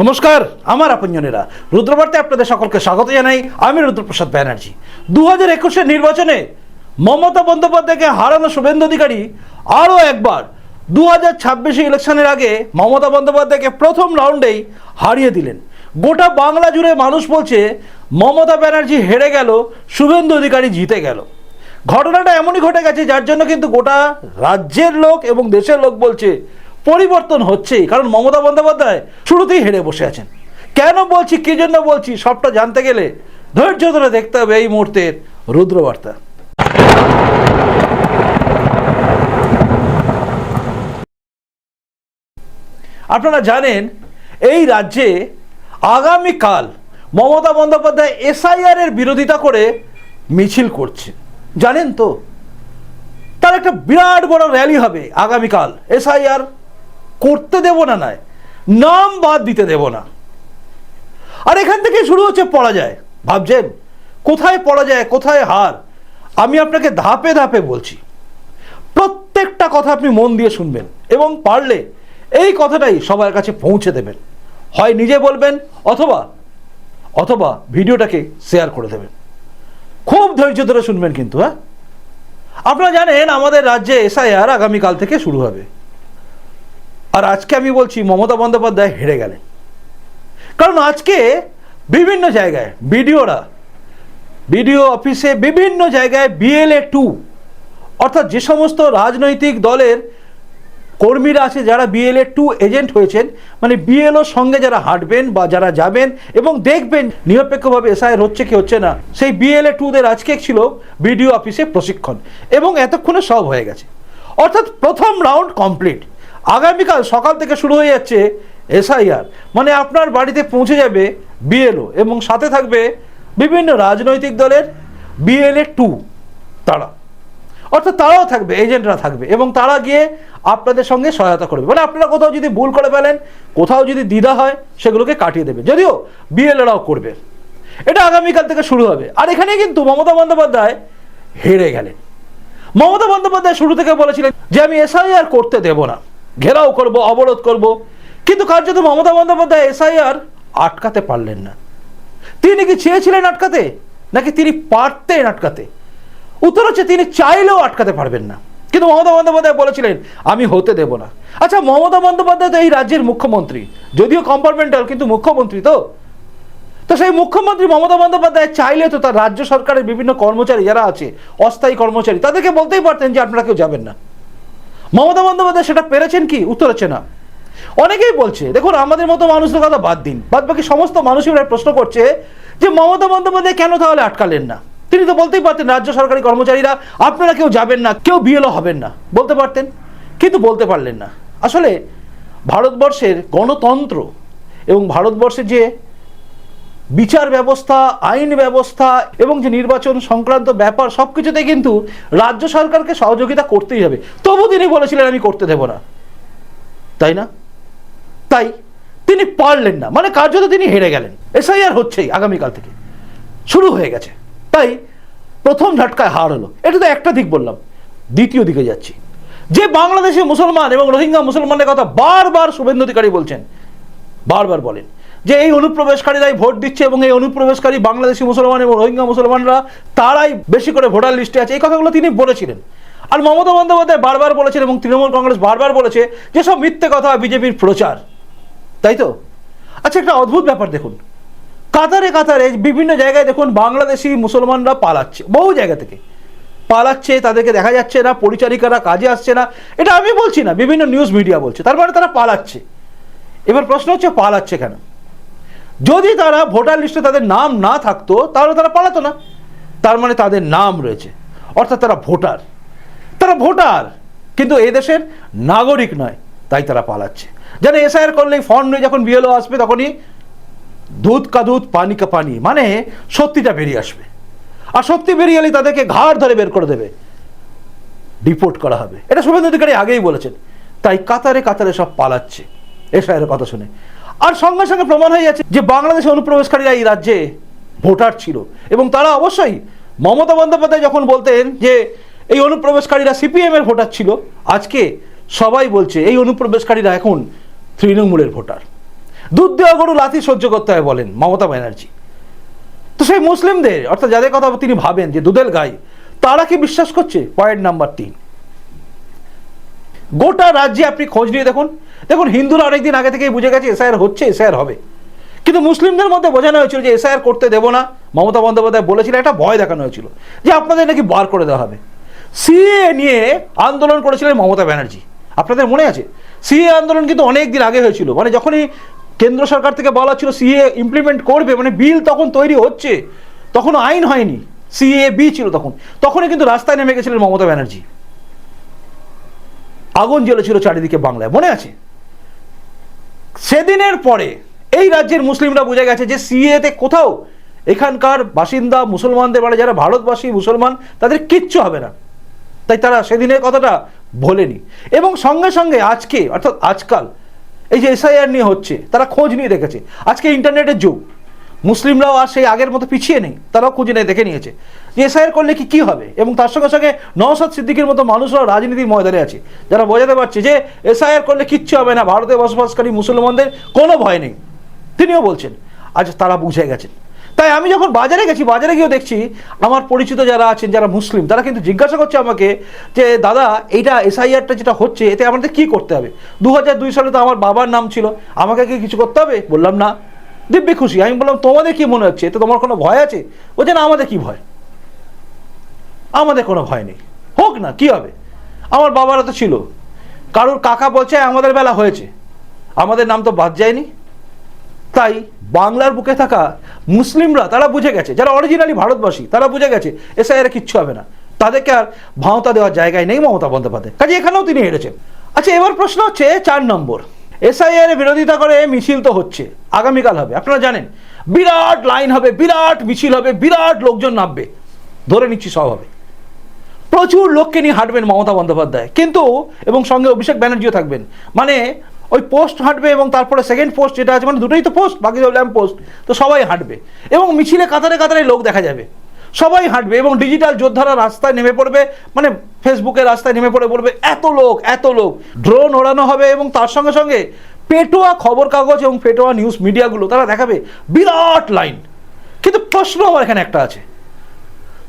নমস্কার, আমার আপনজনেরা। রুদ্রবার্তায় আপনাদের সকলকে স্বাগত জানাই। আমি রুদ্রপ্রসাদ ব্যানার্জি। দু হাজার একুশের নির্বাচনে মমতা বন্দ্যোপাধ্যায়কে হারানো শুভেন্দু অধিকারী আরও একবার দু হাজার ছাব্বিশে ইলেকশনের আগে মমতা বন্দ্যোপাধ্যায়কে প্রথম রাউন্ডেই হারিয়ে দিলেন। গোটা বাংলা জুড়ে মানুষ বলছে, মমতা ব্যানার্জি হেরে গেল, শুভেন্দু অধিকারী জিতে গেল। ঘটনাটা এমনই ঘটে গেছে, যার জন্য কিন্তু গোটা রাজ্যের লোক এবং দেশের লোক বলছে পরিবর্তন হচ্ছেই। কারণ মমতা বন্দ্যোপাধ্যায় শুরুতেই হেরে বসে আছেন। কেন বলছি, কি জন্য বলছি, সবটা জানতে গেলে ধৈর্য ধরে দেখতে হবে এই মুহূর্তের রুদ্রবার্তা। আপনারা জানেন, এই রাজ্যে আগামীকাল মমতা বন্দ্যোপাধ্যায় এসআইআর এর বিরোধিতা করে মিছিল করছে। জানেন তো? তার একটা বিরাট বড় র্যালি হবে আগামীকাল, এসআইআর করতে দেব না নয় নাম বাদ দিতে দেব না। আর এখান থেকে শুরু হচ্ছে পরাজয়। ভাবছেন, কোথায় পরাজয়, কোথায় হার? আমি আপনাকে ধাপে ধাপে বলছি, প্রত্যেকটা কথা আপনি মন দিয়ে শুনবেন এবং পারলে এই কথাটাই সবার কাছে পৌঁছে দেবেন। হয় নিজে বলবেন অথবা অথবা ভিডিওটাকে শেয়ার করে দেবেন। খুব ধৈর্য ধরে শুনবেন কিন্তু হ্যাঁ? আপনারা জানেন আমাদের রাজ্যে এসআইআর আগামীকাল থেকে শুরু হবে। আর আজকে আমি বলছি, মমতা বন্দ্যোপাধ্যায় হেরে গেলেন। কারণ আজকে বিভিন্ন জায়গায় বিডিওরা, বিডিও অফিসে বিভিন্ন জায়গায় বিএলএ টু, অর্থাৎ যে সমস্ত রাজনৈতিক দলের কর্মীরা আছে, যারা বিএলএ টু এজেন্ট হয়েছেন মানে বিএলওর সঙ্গে যারা হাঁটবেন বা যারা যাবেন এবং দেখবেন নিরপেক্ষভাবে এসআইআর হচ্ছে কি হচ্ছে না, সেই বিএলএ টুদের আজকে ছিল বিডিও অফিসে প্রশিক্ষণ এবং এতক্ষণে সব হয়ে গেছে। অর্থাৎ প্রথম রাউন্ড কমপ্লিট। আগামীকাল সকাল থেকে শুরু হয়ে যাচ্ছে এসআইআর। মানে আপনার বাড়িতে পৌঁছে যাবে বিএলও এবং সাথে থাকবে বিভিন্ন রাজনৈতিক দলের বিএলএ টু তারা। অর্থাৎ তারাও থাকবে, এজেন্টরা থাকবে এবং তারা গিয়ে আপনাদের সঙ্গে সহায়তা করবে। মানে আপনারা কোথাও যদি ভুল করে ফেলেন, কোথাও যদি দ্বিধা হয়, সেগুলোকে কাটিয়ে দেবে। যদিও বিএলএরাও করবে। এটা আগামীকাল থেকে শুরু হবে। আর এখানে কিন্তু মমতা বন্দ্যোপাধ্যায় হেরে গেলেন। মমতা বন্দ্যোপাধ্যায় শুরু থেকে বলেছিলেন যে, আমি এসআইআর করতে দেব না। ঘেরাও করব, অবরোধ করব। কিন্তু কার্যত মমতা বন্দ্যোপাধ্যায় এসআইআর আটকাতে পারলেন না। তিনি কি চেয়েছিলেন আটকাতে? নাকি তিনি পারতেন আটকাতে? উত্তর হচ্ছে তিনি চাইলেও আটকাতে পারবেন না। কিন্তু মমতা বন্দ্যোপাধ্যায় বলেছিলেন, আমি হতে দেব না। আচ্ছা মমতা বন্দ্যোপাধ্যায় তো এই রাজ্যের মুখ্যমন্ত্রী। যদিও কম্পার্টমেন্টাল, কিন্তু মুখ্যমন্ত্রী তো। তো সেই মুখ্যমন্ত্রী মমতা বন্দ্যোপাধ্যায় চাইলে তো তার রাজ্য সরকারের বিভিন্ন কর্মচারী যারা আছে, অস্থায়ী কর্মচারী, তাদেরকে বলতেই পারতেন যে আপনারা কেউ যাবেন না। মমতা বন্দ্যোপাধ্যায় সেটা পেরেছেন কি? উত্তর হচ্ছে না। অনেকেই বলছে, দেখুন, আমাদের মতো মানুষদের কথা বাদ দিন। বাদ বাকি সমস্ত মানুষই প্রশ্ন করছে যে, মমতা বন্দ্যোপাধ্যায় কেন তাহলে আটকালেন না? তিনি তো বলতেই পারতেন, রাজ্য সরকারি কর্মচারীরা, আপনারা কেউ যাবেন না, কেউ বিএলও হবেন না। বলতে পারতেন, কিন্তু বলতে পারলেন না। আসলে ভারতবর্ষের গণতন্ত্র এবং ভারতবর্ষের যে বিচার ব্যবস্থা, আইন ব্যবস্থা এবং যে নির্বাচন সংক্রান্ত ব্যাপার সব কিছুতে কিন্তু রাজ্য সরকারকে সহযোগিতা করতেই হবে। তবু তিনি বলেছিলেন, আমি করতে দেব না। তাই না? তাই তিনি পারলেন না। মানে কার্যত তিনি হেরে গেলেন। এসআইআর হচ্ছেই আগামীকাল থেকে। শুরু হয়ে গেছে। তাই প্রথম ঝটকায় হার হলো। এটা তো একটা দিক বললাম। দ্বিতীয় দিকে যাচ্ছি। যে বাংলাদেশে মুসলমান এবং রোহিঙ্গা মুসলমানের কথা বারবার শুভেন্দু অধিকারী বলছেন, বারবার বলেন যে এই অনুপ্রবেশকারীরাই ভোট দিচ্ছে এবং এই অনুপ্রবেশকারী বাংলাদেশি মুসলমান এবং রোহিঙ্গা মুসলমানরা, তারাই বেশি করে ভোটার লিস্টে আছে। এই কথাগুলো তিনি বলেছিলেন। আর মমতা বন্দ্যোপাধ্যায় বারবার বলেছেন এবং তৃণমূল কংগ্রেস বারবার বলেছে যে সব মিথ্যে কথা বিজেপির প্রচার। তাই তো? আচ্ছা একটা অদ্ভুত ব্যাপার দেখুন। কাতারে কাতারে বিভিন্ন জায়গায় দেখুন বাংলাদেশি মুসলমানরা পালাচ্ছে, বহু জায়গা থেকে। পালাচ্ছে, তাদেরকে দেখা যাচ্ছে না, পরিচারিকারা কাজে আসছে না। এটা আমি বলছি না, বিভিন্ন নিউজ মিডিয়া বলছে। তার মানে তারা পালাচ্ছে। এবার প্রশ্ন হচ্ছে পালাচ্ছে কেন? যদি তারা ভোটার লিস্টে তাদের নাম না থাকতো, তাহলে তারা পালাতো না। তার মানে তাদের নাম রয়েছে। অর্থাৎ তারা ভোটার। তারা ভোটার, কিন্তু এই দেশের নাগরিক নয়, তাই তারা পালাচ্ছে। যেন এসআইআর করলে, ফর্ম নিয়ে যখন বিএলও আসবে, তখনই দুধ কা দুধ, পানি কা পানি মানে সত্যিটা বেরিয়ে আসবে। আর সত্যি বেরিয়ে এলে তাদেরকে ঘাড় ধরে বের করে দেবে। ডিপোর্ট করা হবে। এটা শুভেন্দু অধিকারী আগেই বলেছেন। তাই কাতারে কাতারে সব পালাচ্ছে। এসআইয়ের কথা শুনে। আর সঙ্গে সঙ্গে প্রমাণ হয়ে যাচ্ছে যে বাংলাদেশে অনুপ্রবেশকারীরা এই রাজ্যে ভোটার ছিল। এবং তারা অবশ্যই মমতা বন্দ্যোপাধ্যায় যখন বলতেন যে এই অনুপ্রবেশকারীরা সিপিএম এর ভোটার ছিল, আজকে সবাই বলছে এই অনুপ্রবেশকারীরা এখন তৃণমূলের ভোটার। দুধ দেওয়া গরু লাথি সহ্য করতে হয় বলেন মমতা ব্যানার্জি। তো সেই মুসলিমদের, অর্থাৎ যাদের কথা তিনি ভাবেন যে দুধের গাই, তারা কি বিশ্বাস করছে? পয়েন্ট নাম্বার তিন। গোটা রাজ্যে আপনি খোঁজ নিয়ে দেখুন। দেখুন, হিন্দুরা অনেকদিন আগে থেকেই বুঝে গেছে এসআইআর হচ্ছে, এসআইআর হবে। কিন্তু মুসলিমদের মধ্যে বোঝানো হয়েছিল যে এসআইআর করতে দেবো না। মমতা বন্দ্যোপাধ্যায় বলেছিল একটা ভয় দেখানো হয়েছিল যে আপনাদের নাকি বার করে দেওয়া হবে। সিএ নিয়ে আন্দোলন করেছিলেন মমতা ব্যানার্জি। আপনাদের মনে আছে? সিএ আন্দোলন কিন্তু অনেক দিন আগে হয়েছিল। মানে যখনই কেন্দ্র সরকার থেকে বলা ছিল সিএ ইমপ্লিমেন্ট করবে মানে বিল তখন তৈরি হচ্ছে, তখন আইন হয়নি। সিএ বি ছিল তখন। তখনই কিন্তু রাস্তায় নেমে গেছিলেন মমতা ব্যানার্জি। আগুন জ্বলেছিল চারিদিকে বাংলায়, মনে আছে? সেদিনের পরে এই রাজ্যের মুসলিমরা বুঝে গেছে যে সিএতে কোথাও এখানকার বাসিন্দা মুসলমানদের মানে যারা ভারতবাসী মুসলমান, তাদের কিচ্ছু হবে না। তাই তারা সেদিনের কথাটা ভোলেনি। এবং সঙ্গে সঙ্গে আজকে, অর্থাৎ আজকাল, এই যে এসআইআর নিয়ে হচ্ছে, তারা খোঁজ নিয়ে দেখেছে। আজকে ইন্টারনেটের যুগ। মুসলিমরাও আর সেই আগের মতো পিছিয়ে নেই, তারাও খুঁজে নিয়ে, দেখে নিয়েছে। এসআইআর করলে কি কি হবে? এবং তার সঙ্গে সঙ্গে নওসাদ সিদ্দিকের মতো মানুষরাও রাজনীতির ময়দানে আছে, যারা বোঝাতে পারছে যে এসআইআর করলে কিচ্ছু হবে না, ভারতে বসবাসকারী মুসলমানদের কোনো ভয় নেই। তিনিও বলছেন, আজ তারা বুঝে গেছেন। তাই আমি যখন বাজারে গেছি, বাজারে গিয়েও দেখছি, আমার পরিচিত যারা আছেন, যারা মুসলিম, তারা কিন্তু জিজ্ঞাসা করছে আমাকে যে, দাদা, এইটা এসআইআরটা যেটা হচ্ছে, এতে আমাদের কি করতে হবে? দু সালে তো আমার বাবার নাম ছিল, আমাকে কি কিছু করতে হবে? বললাম, না। দিব্যি খুশি। আমি বললাম, তোমাদের কি মনে হচ্ছে? এতে তোমার কোনো ভয় আছে? বলছে, না, আমাদের কি ভয়? আমাদের কোনো ভয় নেই। হোক না, কি হবে? আমার বাবারা তো ছিল। কারোর কাকা বলছে আমাদের বেলা হয়েছে। আমাদের নাম তো বাদ যায়নি। তাই বাংলার বুকে থাকা মুসলিমরা, তারা বুঝে গেছে। যারা অরিজিনালি ভারতবাসী, তারা বুঝে গেছে, এসআইআর কিচ্ছু হবে না। তাদেরকে আর ভাওতা দেওয়ার জায়গায় নেই মমতা বন্দ্যোপাধ্যায়। কাজে এখানেও তিনি হেরেছেন। আচ্ছা এবার প্রশ্ন হচ্ছে, চার নম্বর। এসআইআর বিরোধিতা করে মিছিল তো হচ্ছে, আগামীকাল হবে, আপনারা জানেন। বিরাট লাইন হবে, বিরাট মিছিল হবে, বিরাট লোকজন নামবে। ধরে নিচ্ছি সব হবে। প্রচুর লোককে নিয়ে হাঁটবেন মমতা বন্দ্যোপাধ্যায়। কিন্তু, এবং সঙ্গে অভিষেক ব্যানার্জিও থাকবেন। মানে ওই পোস্ট হাঁটবে এবং তারপরে সেকেন্ড পোস্ট যেটা আছে মানে দুটোই তো পোস্ট বাকি ল্যাম্প পোস্ট তো সবাই হাঁটবে। এবং মিছিলে কাতারে কাতারে লোক দেখা যাবে। সবাই হাঁটবে এবং ডিজিটাল যোদ্ধারা রাস্তায় নেমে পড়বে মানে ফেসবুকে রাস্তায় নেমে পড়ে বলবে, এত লোক এত লোক। ড্রোন ওড়ানো হবে এবং তার সঙ্গে সঙ্গে পেটোয়া খবর কাগজ এবং পেটোয়া নিউজ মিডিয়াগুলো তারা দেখাবে বিরাট লাইন কিন্তু প্রশ্ন আমার এখানে একটা আছে।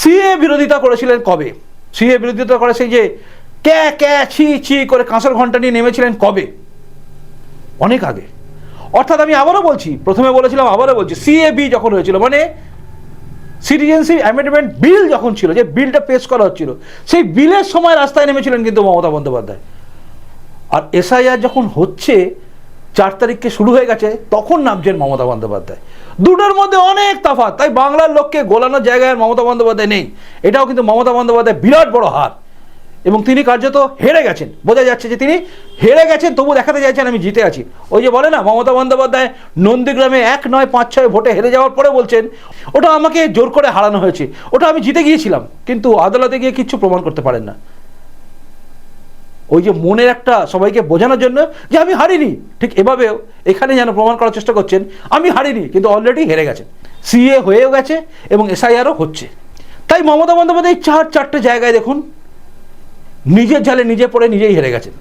সিএ বিরোধিতা করেছিলেন কবে? সিএ বিরোধিতা করে সেই যে ক্যা ক্যা, ছি ছি করে কাঁসার ঘণ্টা নিয়ে নেমেছিলেন কবে? অনেক আগে। অর্থাৎ আমি আবারও বলছি, প্রথমে বলেছিলাম, আবারও বলছি সিএবি যখন হয়েছিল মানে সিটিজেনশিপ অ্যামেন্ডমেন্ট বিল যখন ছিল, যে বিলটা পেশ করা হচ্ছিল, সেই বিলের সময় রাস্তায় নেমেছিলেন কিন্তু মমতা বন্দ্যোপাধ্যায়। আর এসআইআর যখন হচ্ছে, চার তারিখকে শুরু হয়ে গেছে, তখন নামছেন মমতা বন্দ্যোপাধ্যায়। দুটোর মধ্যে অনেক তফাৎ, তাই বাংলার লোককে গোলানোর জায়গায় মমতা বন্দ্যোপাধ্যায় নেই। এটাও কিন্তু মমতা বন্দ্যোপাধ্যায় বিরাট বড় হার। এবং তিনি কার্যত হেরে গেছেন। বোঝা যাচ্ছে যে তিনি হেরে গেছেন তবু দেখাতে চাইছেন, আমি জিতে আছি। ওই যে বলে না, মমতা বন্দ্যোপাধ্যায় নন্দীগ্রামে এক নয় পাঁচ ছয় ভোটে হেরে যাওয়ার পরে বলছেন, ওটা আমাকে জোর করে হারানো হয়েছে। ওটা আমি জিতে গিয়েছিলাম, কিন্তু আদালতে গিয়ে কিচ্ছু প্রমাণ করতে পারেন না। ওই যে মনের একটা সবাইকে বোঝানোর জন্য যে আমি হারিনি। ঠিক এভাবেও এখানে যেন প্রমাণ করার চেষ্টা করছেন, আমি হারিনি, কিন্তু অলরেডি হেরে গেছেন। সিএ হয়েও গেছে এবং এসআইআরও হচ্ছে। তাই মমতা বন্দ্যোপাধ্যায় চার, চারটে জায়গায় দেখুন নিজের জালে নিজে পড়ে নিজেই হেরে গেছেন।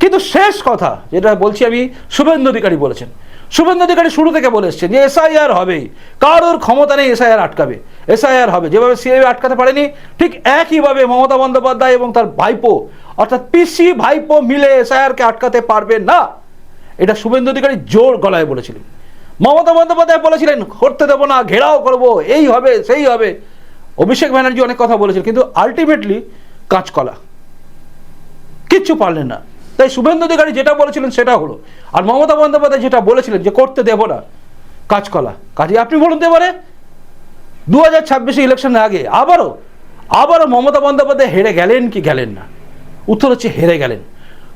কিন্তু শেষ কথা যেটা বলছি আমি, শুভেন্দু অধিকারী বলেছেন। শুভেন্দু অধিকারী শুরু থেকে বলে এসছেন যে এসআইআর হবেই কারোর ক্ষমতা নেই, এসআইআর আটকাবে। এসআইআর হবে। যেভাবে সিএ আটকাতে পারেনি, ঠিক একইভাবে মমতা বন্দ্যোপাধ্যায় এবং তার ভাইপো, অর্থাৎ পিসি ভাইপো মিলে এসআইআরকে আটকাতে পারবে না। এটা শুভেন্দু অধিকারী জোর গলায় বলেছিলেন। মমতা বন্দ্যোপাধ্যায় বলেছিলেন, করতে দেবো না, ঘেরাও করব, এই হবে, সেই হবে। অভিষেক ব্যানার্জি অনেক কথা বলেছিল কিন্তু আলটিমেটলি কাঁচকলা। কিচ্ছু পারলেন না। তাই শুভেন্দু অধিকারী যেটা বলেছিলেন সেটা হলো। আর মমতা বন্দ্যোপাধ্যায় যেটা বলেছিলেন যে করতে দেব না কাজকলা কাজে আপনি বলুন তো এবারে। দু হাজার ছাব্বিশে ইলেকশনের আগে আবারও আবারও মমতা বন্দ্যোপাধ্যায় হেরে গেলেন কি গেলেন না? উত্তর হচ্ছে হেরে গেলেন।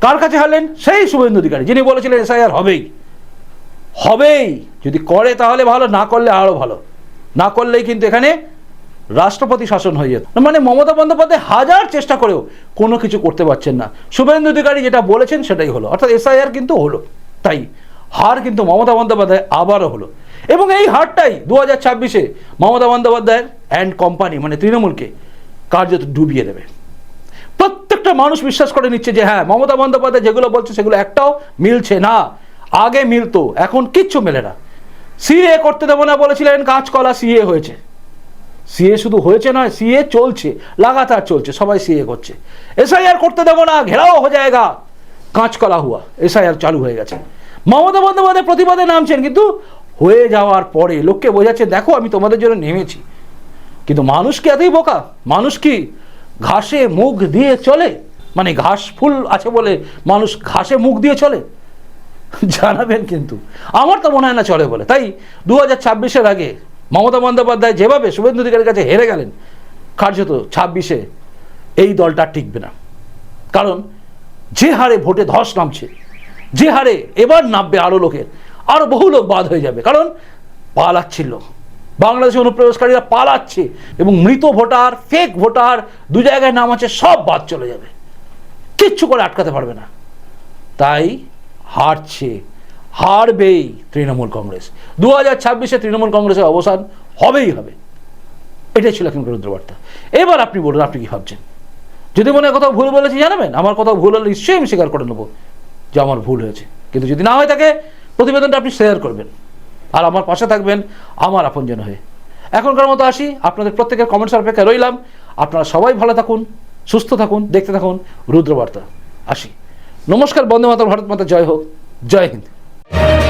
কার কাছে হারলেন? সেই শুভেন্দু অধিকারী, যিনি বলেছিলেন এসআইআর হবেই। হবেই। যদি করে তাহলে ভালো, না করলে আরও ভালো। না করলেই কিন্তু এখানে রাষ্ট্রপতি শাসন হয়ে যেত। মানে মমতা বন্দ্যোপাধ্যায় হাজার চেষ্টা করেও কোনো কিছু করতে পারছেন না। শুভেন্দু অধিকারী যেটা বলেছেন সেটাই হলো। অর্থাৎ এসআইআর কিন্তু হলো। তাই হার কিন্তু মমতা বন্দ্যোপাধ্যায় আবারও হলো। এবং এই হারটাই দু হাজার ছাব্বিশে মমতা বন্দ্যোপাধ্যায়ের অ্যান্ড কোম্পানি মানে তৃণমূলকে কার্যত ডুবিয়ে দেবে। প্রত্যেকটা মানুষ বিশ্বাস করে নিচ্ছে যে হ্যাঁ মমতা বন্দ্যোপাধ্যায় যেগুলো বলছে সেগুলো একটাও মিলছে না। আগে মিলতো, এখন কিচ্ছু মেলে না। সিএ করতে দেবো না বলেছিলেন, কাঁচকলা সিএ হয়েছে। সিএ শুধু হয়েছে নয়, সিএ চলছে, লাগাতার চলছে, সবাই সিএ করছে। এসআইআর করতে দেবো না, ঘেরাও হয়ে যায়গা কাঁচকলা হুয়া, এসআইআর চালু হয়ে গেছে। মমতা বন্দ্যোপাধ্যায় প্রতিবাদে নামছেন, কিন্তু হয়ে যাওয়ার পরে লোককে বোঝাচ্ছে, দেখো, আমি তোমাদের জন্য নেমেছি। কিন্তু মানুষ কি এতই বোকা? মানুষ কি ঘাসে মুখ দিয়ে চলে? মানে ঘাস ফুল আছে বলে মানুষ ঘাসে মুখ দিয়ে চলে? জানাবেন কিন্তু। আমার তো মনে হয় না চলে বলে। তাই দু হাজার ছাব্বিশের আগে মমতা বন্দ্যোপাধ্যায় যেভাবে শুভেন্দু অধিকারীর কাছে হেরে গেলেন, কার্যত ছাব্বিশে এই দলটা টিকবে না। কারণ যে হারে ভোটে ধস নামছে, যে হারে এবার নামবে আরও লোকের আরও বহু লোক বাদ হয়ে যাবে। কারণ পালাচ্ছিল। বাংলাদেশের অনুপ্রবেশকারীরা পালাচ্ছে এবং মৃত ভোটার ফেক ভোটার, দু জায়গায় নাম আছে, সব বাদ চলে যাবে। কিচ্ছু করে আটকাতে পারবে না। তাই হারছে। হারবেই তৃণমূল কংগ্রেস। দু হাজার ছাব্বিশে তৃণমূল কংগ্রেসের অবসান হবেই হবে। এটাই ছিল এখন রুদ্রবার্তা। এবার আপনি বলুন, আপনি কি ভাবছেন? যদি মনে কোথাও ভুল বলেছি, জানাবেন। আমার কোথাও ভুল হলে নিশ্চয়ই আমি স্বীকার করে নেব যে আমার ভুল হয়েছে। কিন্তু যদি না হয়ে থাকে, প্রতিবেদনটা আপনি শেয়ার করবেন। আর আমার পাশে থাকবেন আমার আপনজন হয়ে। এখনকার মতো আসি। আপনাদের প্রত্যেকের কমেন্টস অপেক্ষায় রইলাম। আপনারা সবাই ভালো থাকুন, সুস্থ থাকুন, দেখতে থাকুন। রুদ্রবার্তা। আসি। নমস্কার, বন্দে মাতা ভারত মাতা। জয় হোক। জয় হিন্দ। Thank you.